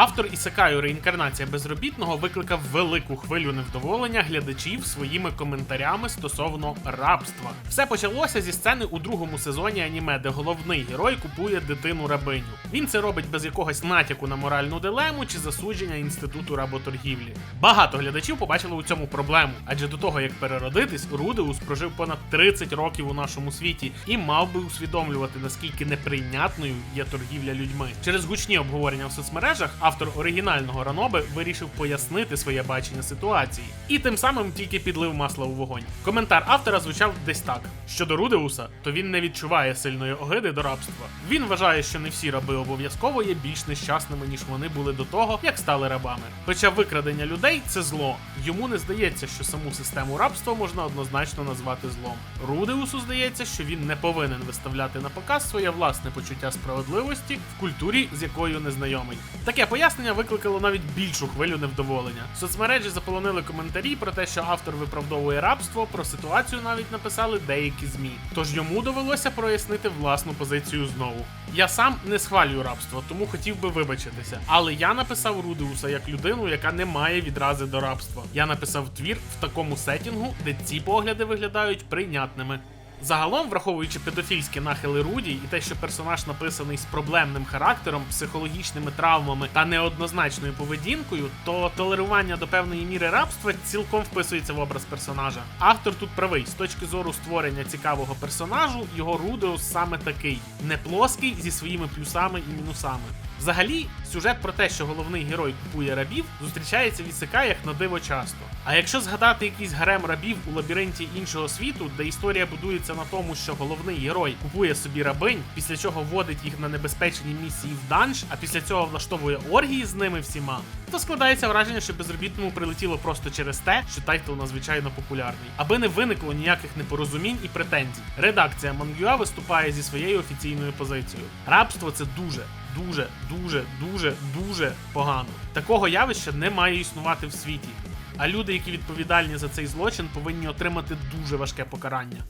Автор Ісекаю реінкарнація безробітного викликав велику хвилю невдоволення глядачів своїми коментарями стосовно рабства. Все почалося зі сцени у другому сезоні аніме, де головний герой купує дитину рабиню. Він це робить без якогось натяку на моральну дилему чи засудження інституту работоргівлі. Багато глядачів побачили у цьому проблему, адже до того як переродитись, Рудеус прожив понад 30 років у нашому світі і мав би усвідомлювати наскільки неприйнятною є торгівля людьми. Через гучні обговорення в соцмережах автор оригінального Раноби вирішив пояснити своє бачення ситуації, і тим самим тільки підлив масла у вогонь. Коментар автора звучав десь так: щодо Рудеуса, то він не відчуває сильної огиди до рабства. Він вважає, що не всі раби обов'язково є більш нещасними, ніж вони були до того, як стали рабами. Хоча викрадення людей це зло. Йому не здається, що саму систему рабства можна однозначно назвати злом. Рудеусу здається, що він не повинен виставляти на показ своє власне почуття справедливості в культурі, з якою незнайомий. Таке пояснення викликало навіть більшу хвилю невдоволення. Соцмережі заполонили коментарі про те, що автор виправдовує рабство. Про ситуацію навіть написали деякі змі. Тож йому довелося прояснити власну позицію знову. Я сам не схвалюю рабство, тому хотів би вибачитися. Але я написав Рудеуса як людину, яка не має відрази до рабства. Я написав твір в такому сетінгу, де ці погляди виглядають прийнятними. Загалом, враховуючи педофільські нахили Руді і те, що персонаж написаний з проблемним характером, психологічними травмами та неоднозначною поведінкою, то толерування до певної міри рабства цілком вписується в образ персонажа. Автор тут правий з точки зору створення цікавого персонажу, його Рудеус саме такий не плоский зі своїми плюсами і мінусами. Взагалі, сюжет про те, що головний герой купує рабів, зустрічається в ісекаях на диво часто. А якщо згадати якийсь гарем рабів у лабіринті іншого світу, де історія будується на тому, що головний герой купує собі рабинь, після чого водить їх на небезпечні місії в данж, а після цього влаштовує оргії з ними всіма, то складається враження, що безробітному прилетіло просто через те, що тайтл надзвичайно популярний, аби не виникло ніяких непорозумінь і претензій. Редакція Мангюа виступає зі своєю офіційною позицією. Рабство це дуже, дуже, дуже, дуже, дуже погано. Такого явища не має існувати в світі. А люди, які відповідальні за цей злочин, повинні отримати дуже важке покарання.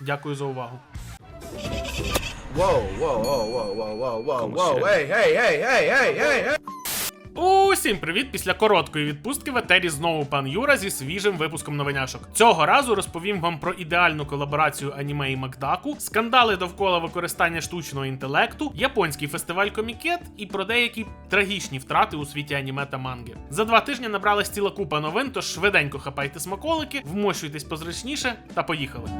Дякую за увагу. Воу, воу, воу, воу, воу, воу, воу, воу, hey, hey, hey, hey, hey, hey, hey. Усім привіт! Після короткої відпустки в етері знову пан Юра зі свіжим випуском новиняшок. Цього разу розповім вам про ідеальну колаборацію аніме і Макдаку, скандали довкола використання штучного інтелекту, японський фестиваль комікет і про деякі трагічні втрати у світі аніме та манги. За два тижні набралась ціла купа новин, тож швиденько хапайте смаколики, вмощуйтесь позручніше та поїхали.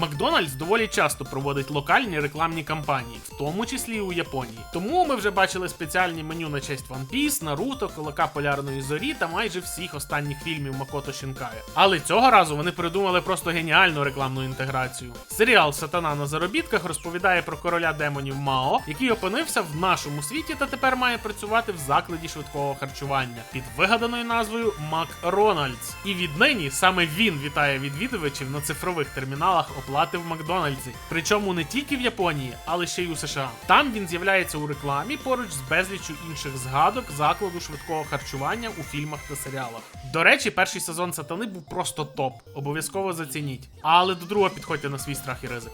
Макдональдс доволі часто проводить локальні рекламні кампанії, в тому числі у Японії. Тому ми вже бачили спеціальні меню на честь One Piece, Наруто, Кулака Полярної зорі та майже всіх останніх фільмів Макото Шінкая. Але цього разу вони придумали просто геніальну рекламну інтеграцію. Серіал Сатана на заробітках розповідає про короля демонів Мао, який опинився в нашому світі та тепер має працювати в закладі швидкого харчування під вигаданою назвою Макрональдс. І віднині саме він вітає відвідувачів на цифрових терміналах оплати в Макдональдсі. Причому не тільки в Японії, але ще й у США. Там він з'являється у рекламі поруч з безліччю інших згадок закладу швидкого харчування у фільмах та серіалах. До речі, перший сезон сатани був просто топ. Обов'язково зацініть. Але до другого підходьте на свій страх і ризик.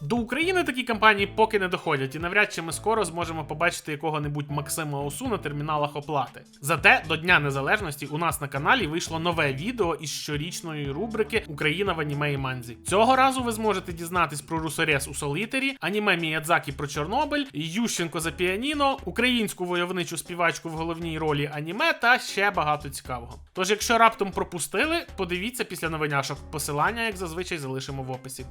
До України такі кампанії поки не доходять, і навряд чи ми скоро зможемо побачити якого-небудь Максима Осу на терміналах оплати. Зате до Дня Незалежності у нас на каналі вийшло нове відео із щорічної рубрики Україна в аніме і манзі. Цього разу ви зможете дізнатись про Русорес у Солітері, аніме Міядзакі про Чорнобиль, Ющенко за піаніно, українську войовничу співачку в головній ролі аніме та ще багато цікавого. Тож, якщо раптом пропустили, подивіться після новиняшок. Посилання, як зазвичай, залишимо в описі.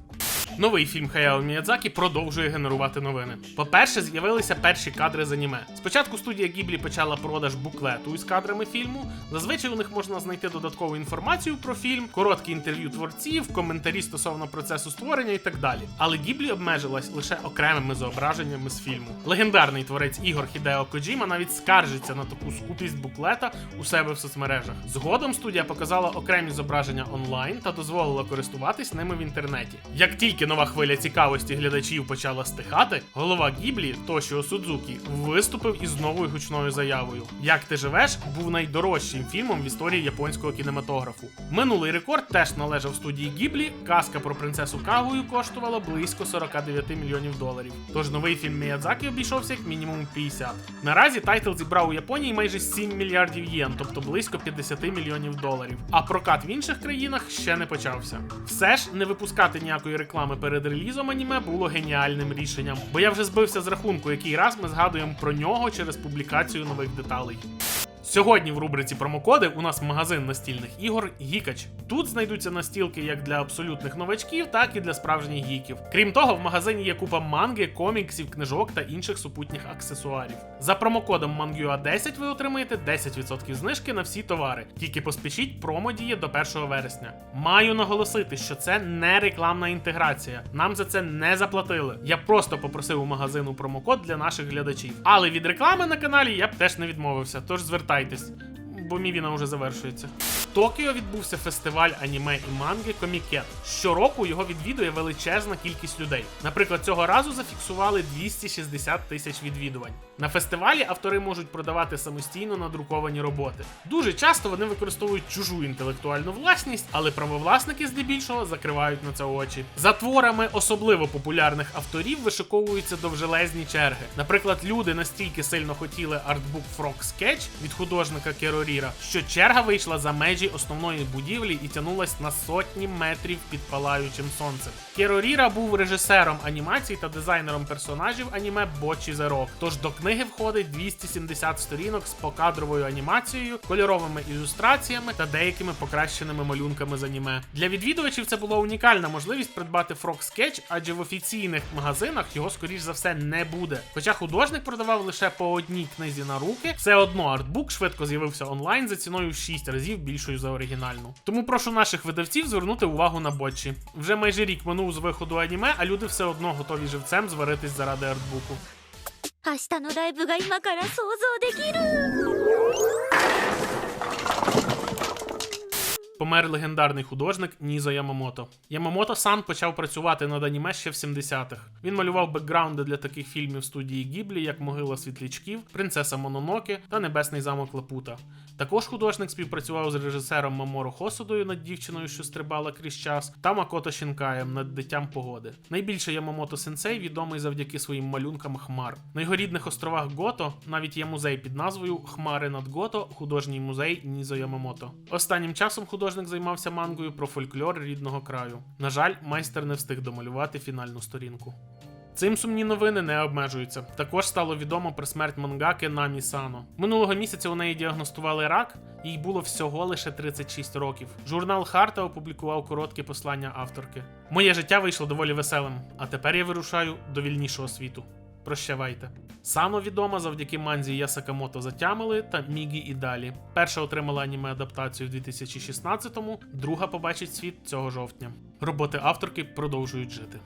Новий фільм Хаяо Міядзакі продовжує генерувати новини. По-перше, з'явилися перші кадри з аніме. Спочатку студія Гіблі почала продаж буклету із кадрами фільму. Зазвичай у них можна знайти додаткову інформацію про фільм, короткі інтерв'ю творців, коментарі стосовно процесу створення і так далі. Але Гіблі обмежилась лише окремими зображеннями з фільму. Легендарний творець ігор Хідео Коджіма навіть скаржиться на таку скупість буклета у себе в соцмережах. Згодом студія показала окремі зображення онлайн та дозволила користуватись ними в інтернеті. Як тільки нова хвиля цікавості глядачів почала стихати, голова Гіблі Тошіо Судзукі виступив із новою гучною заявою: Як ти живеш був найдорожчим фільмом в історії японського кінематографу. Минулий рекорд теж належав студії Гіблі. Казка про принцесу Кагую коштувала близько 49 мільйонів доларів. Тож новий фільм Міядзакі обійшовся як мінімум 50. Наразі тайтл зібрав у Японії майже 7 мільярдів єн, тобто близько 50 мільйонів доларів. А прокат в інших країнах ще не почався. Все ж не випускати ніякої реклами перед релізом аніме було геніальним рішенням, бо я вже збився з рахунку, який раз ми згадуємо про нього через публікацію нових деталей. Сьогодні в рубриці промокоди у нас магазин настільних ігор Гікач. Тут знайдуться настілки як для абсолютних новачків, так і для справжніх гіків. Крім того, в магазині є купа манги, коміксів, книжок та інших супутніх аксесуарів. За промокодом MANGUA10 ви отримаєте 10% знижки на всі товари. Тільки поспішіть, промо діє до 1 вересня. Маю наголосити, що це не рекламна інтеграція. Нам за це не заплатили. Я просто попросив у магазину промокод для наших глядачів. Але від реклами на каналі я б теж не відмовився, тож звертайтесь. Бо мій війна вже завершується. Токіо відбувся фестиваль аніме і манги Комікет. Щороку його відвідує величезна кількість людей. Наприклад, цього разу зафіксували 260 тисяч відвідувань. На фестивалі автори можуть продавати самостійно надруковані роботи. Дуже часто вони використовують чужу інтелектуальну власність, але правовласники здебільшого закривають на це очі. За творами особливо популярних авторів вишиковуються довжелезні черги. Наприклад, люди настільки сильно хотіли артбук Frog Sketch від художника Кероріра, що черга вийшла за межі основної будівлі і тянулась на сотні метрів під палаючим сонцем. Кероріра був режисером анімацій та дизайнером персонажів аніме Бочі Зерок. Тож до книги входить 270 сторінок з покадровою анімацією, кольоровими ілюстраціями та деякими покращеними малюнками з аніме. Для відвідувачів це була унікальна можливість придбати Frog Sketch, адже в офіційних магазинах його скоріш за все не буде. Хоча художник продавав лише по одній книзі на руки, все одно артбук швидко з'явився онлайн за ціною в 6 разів більшою за оригінальну. Тому прошу наших видавців звернути увагу на ботчі. Вже майже рік минув з виходу аніме, а люди все одно готові живцем зваритись заради артбуку. 明日のライブが今から想像できる Помер легендарний художник Нізо Ямамото. Ямамото сан почав працювати над аніме ще в 70-х. Він малював бекграунди для таких фільмів студії Гіблі, як Могила світлячків, Принцеса Мононоке та Небесний замок Лапута. Також художник співпрацював з режисером Маморо Хосудою над дівчиною, що стрибала крізь час, та Макото Шінкаєм над дитям погоди. Найбільше Ямамото Сенсей відомий завдяки своїм малюнкам хмар. На його рідних островах Гото навіть є музей під назвою Хмари над Гото, художній музей Нізо Ямамото. Останнім часом художник займався мангою про фольклор рідного краю. На жаль, майстер не встиг домалювати фінальну сторінку. Цим сумні новини не обмежуються. Також стало відомо про смерть мангаки Намі Сано. Минулого місяця у неї діагностували рак, їй було всього лише 36 років. Журнал Харта опублікував коротке послання авторки. Моє життя вийшло доволі веселим, а тепер я вирушаю до вільнішого світу. Прощавайте. Сано відома завдяки манзі Ясакамото затямили та Мігі і далі. Перша отримала аніме адаптацію в 2016-му, друга побачить світ цього жовтня. Роботи авторки продовжують жити.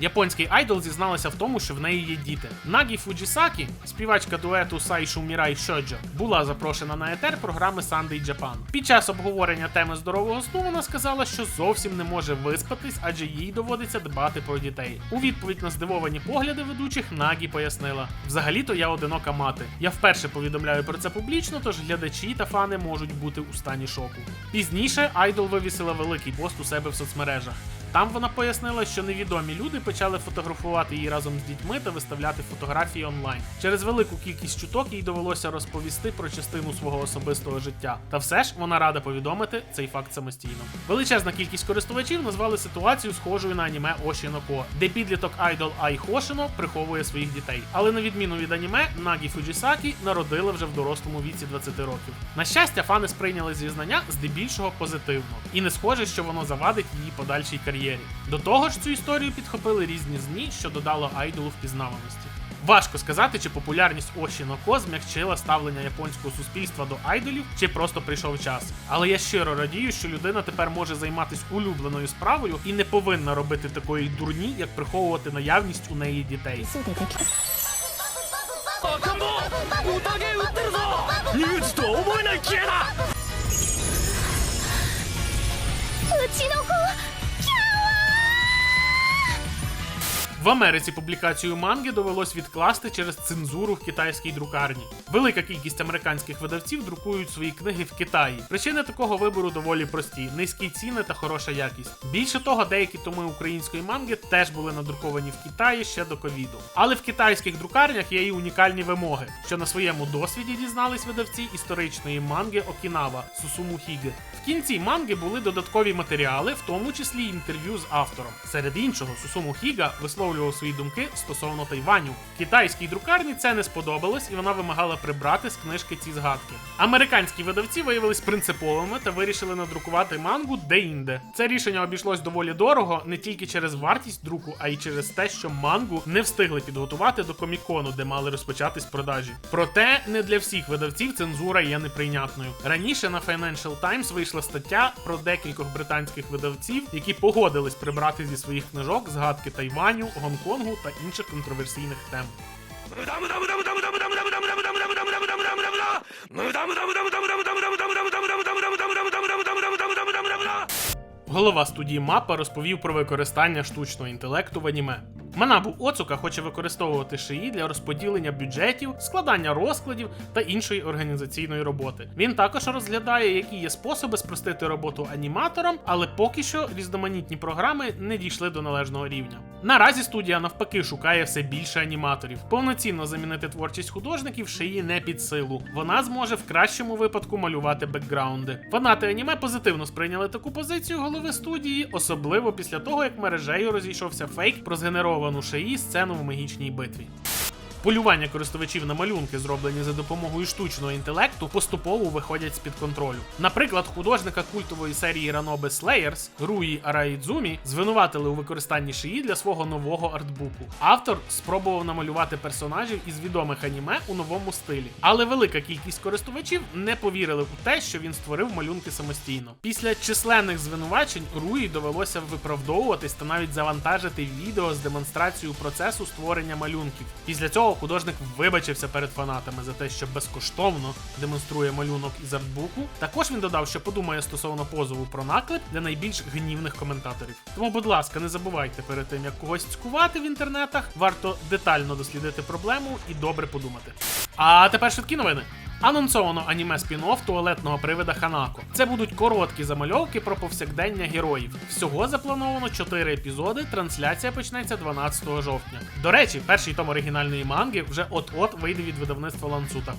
Японський айдол зізналася в тому, що в неї є діти. Нагі Фуджісакі, співачка дуету Сайшу Мірай Шоджо, була запрошена на етер програми Sunday Japan. Під час обговорення теми здорового сну вона сказала, що зовсім не може виспатись, адже їй доводиться дбати про дітей. У відповідь на здивовані погляди ведучих Нагі пояснила: взагалі-то я одинока мати. Я вперше повідомляю про це публічно, тож глядачі та фани можуть бути у стані шоку. Пізніше айдол вивісила великий пост у себе в соцмережах. Там вона пояснила, що невідомі люди почали фотографувати її разом з дітьми та виставляти фотографії онлайн. Через велику кількість чуток їй довелося розповісти про частину свого особистого життя. Та все ж вона рада повідомити цей факт самостійно. Величезна кількість користувачів назвали ситуацію схожою на аніме Ошіноко, де підліток айдол Ай Хошино приховує своїх дітей. Але на відміну від аніме, Нагі Фуджісакі народили вже в дорослому віці 20 років. На щастя, фани сприйняли зізнання здебільшого позитивно, і не схоже, що воно завадить її подальшій кар'єрі. До того ж, цю історію підхопили різні змі, що додало айдолу впізнаваності. Важко сказати, чи популярність Оші Ноко змягчила ставлення японського суспільства до айдолів, чи просто прийшов час. Але я щиро радію, що людина тепер може займатися улюбленою справою і не повинна робити такої дурні, як приховувати наявність у неї дітей. そ В Америці публікацію манги довелось відкласти через цензуру в китайській друкарні. Велика кількість американських видавців друкують свої книги в Китаї. Причини такого вибору доволі прості: низькі ціни та хороша якість. Більше того, деякі томи української манги теж були надруковані в Китаї ще до ковіду. Але в китайських друкарнях є і унікальні вимоги, що на своєму досвіді дізнались видавці історичної манги Окінава Сусуму Хіге. В кінці манги були додаткові матеріали, в тому числі інтерв'ю з автором. Серед іншого, Сусуму Хіга висловлював свої думки стосовно Тайваню. Китайській друкарні це не сподобалось, і вона вимагала прибрати з книжки ці згадки. Американські видавці виявились принциповими та вирішили надрукувати мангу де-інде. Це рішення обійшлось доволі дорого не тільки через вартість друку, а й через те, що мангу не встигли підготувати до комікону, де мали розпочатись продажі. Проте не для всіх видавців цензура є неприйнятною. Раніше на Financial Times вийшла стаття про декількох британських видавців, які погодились прибрати зі своїх книжок згадки Тайваню, Гонконгу та інших контроверсійних тем. Голова студії Мапа розповів про використання штучного інтелекту в аніме. Манабу Оцука хоче використовувати шиї для розподілення бюджетів, складання розкладів та іншої організаційної роботи. Він також розглядає, які є способи спростити роботу аніматорам, але поки що різноманітні програми не дійшли до належного рівня. Наразі студія навпаки шукає все більше аніматорів. Повноцінно замінити творчість художників шиї не під силу. Вона зможе в кращому випадку малювати бекграунди. Фанати аніме позитивно сприйняли таку позицію голови студії, особливо після того, як мережею розійшовся фейк про згенеровану шиї сцену в магічній битві. Полювання користувачів на малюнки, зроблені за допомогою штучного інтелекту, поступово виходять з-під контролю. Наприклад, художника культової серії Раноби Slayers Руї Араїдзумі звинуватили у використанні шиї для свого нового артбуку. Автор спробував намалювати персонажів із відомих аніме у новому стилі, але велика кількість користувачів не повірили у те, що він створив малюнки самостійно. Після численних звинувачень Руї довелося виправдовуватись та навіть завантажити відео з демонстрацією процесу створення малюнків. Після цього художник вибачився перед фанатами за те, що безкоштовно демонструє малюнок із артбуку. Також він додав, що подумає стосовно позову про наклеп для найбільш гнівних коментаторів. Тому, будь ласка, не забувайте перед тим, як когось цькувати в інтернетах, варто детально дослідити проблему і добре подумати. А тепер швидкі новини. Анонсовано аніме спін-офф туалетного привида Ханако. Це будуть короткі замальовки про повсякдення героїв. Всього заплановано 4 епізоди. Трансляція почнеться 12 жовтня. До речі, перший том оригінальної манги вже от-от вийде від видавництва Ланцута.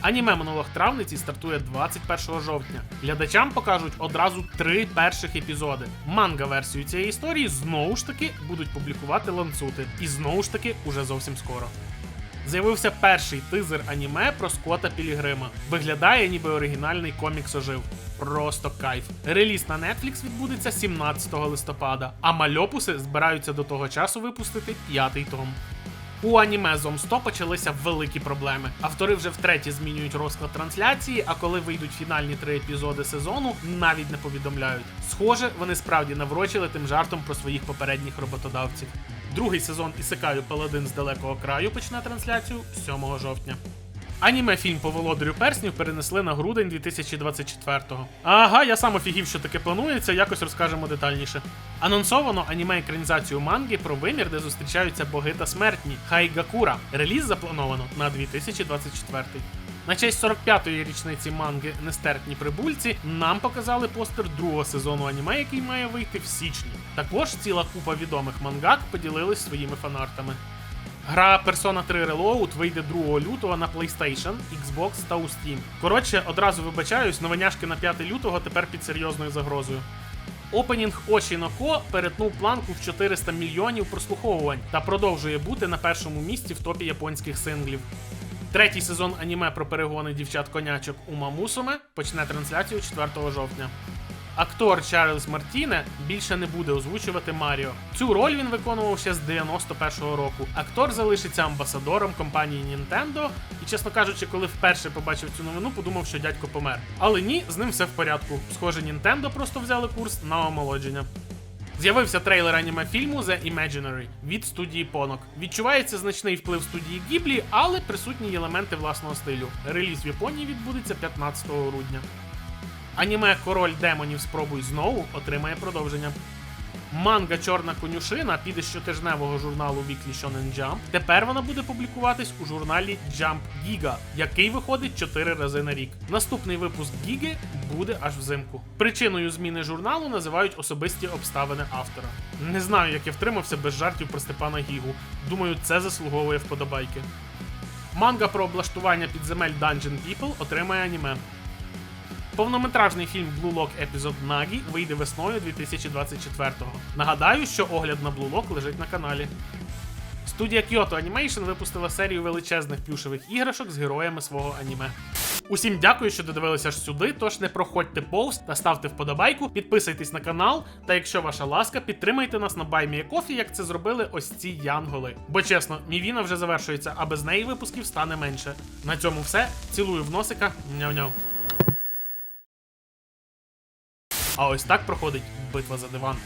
Аніме монолог травниці стартує 21 жовтня. Глядачам покажуть одразу три перших епізоди. Манга-версію цієї історії знову ж таки будуть публікувати ланцути. І знову ж таки уже зовсім скоро. З'явився перший тизер аніме про Скотта Пілігрима. Виглядає, ніби оригінальний комікс ожив. Просто кайф. Реліз на Netflix відбудеться 17 листопада, а мальопуси збираються до того часу випустити п'ятий том. У аніме Зом 100 почалися великі проблеми. Автори вже втретє змінюють розклад трансляції, а коли вийдуть фінальні три епізоди сезону, навіть не повідомляють. Схоже, вони справді наврочили тим жартом про своїх попередніх роботодавців. Другий сезон Ісикаю Паладин з далекого краю почне трансляцію 7 жовтня. Аніме фільм по володарю перснів перенесли на грудень 2024-го. Ага, я сам офігів, що таке планується, якось розкажемо детальніше. Анонсовано аніме екранізацію манги про вимір, де зустрічаються боги та смертні Хайгакура. Реліз заплановано на 2024. На честь 45-ї річниці манги Нестерпні прибульці нам показали постер другого сезону аніме, який має вийти в січні. Також ціла купа відомих мангак поділились своїми фанартами. Гра Persona 3 Reload вийде 2 лютого на PlayStation, Xbox та у Steam. Коротше, одразу вибачаюсь, новиняшки на 5 лютого тепер під серйозною загрозою. Опенінг Ко перетнув планку в 400 мільйонів прослуховувань та продовжує бути на першому місці в топі японських синглів. Третій сезон аніме про перегони дівчат-конячок у Мамусоме почне трансляцію 4 жовтня. Актор Чарльз Мартіне більше не буде озвучувати Маріо. Цю роль він виконував ще з 91-го року. Актор залишиться амбасадором компанії Nintendo, і, чесно кажучи, коли вперше побачив цю новину, подумав, що дядько помер. Але ні, з ним все в порядку. Схоже, Nintendo просто взяли курс на омолодження. З'явився трейлер аніме фільму The Imaginary від студії Понок. Відчувається значний вплив студії Гіблі, але присутні елементи власного стилю. Реліз в Японії відбудеться 15 грудня. Аніме Король демонів спробуй знову отримає продовження. Манга Чорна конюшина піде щотижневого журналу Weekly Shonen Jump. Тепер вона буде публікуватись у журналі Jump Giga, який виходить 4 рази на рік. Наступний випуск Гіги буде аж взимку. Причиною зміни журналу називають особисті обставини автора. Не знаю, як я втримався без жартів про Степана Гігу. Думаю, це заслуговує вподобайки. Манга про облаштування підземель Dungeon People отримає аніме. Повнометражний фільм Blue Lock епізод Нагі вийде весною 2024-го. Нагадаю, що огляд на Blue Lock лежить на каналі. Студія Kyoto Animation випустила серію величезних плюшевих іграшок з героями свого аніме. Усім дякую, що додивилися аж сюди. Тож не проходьте повз та ставте вподобайку, підписуйтесь на канал. Та якщо ваша ласка, підтримайте нас на BuyMeACoffee, як це зробили ось ці янголи. Бо чесно, мій віна вже завершується, а без неї випусків стане менше. На цьому все. Цілую в носика. Няв-няв. А ось так проходить битва за диван.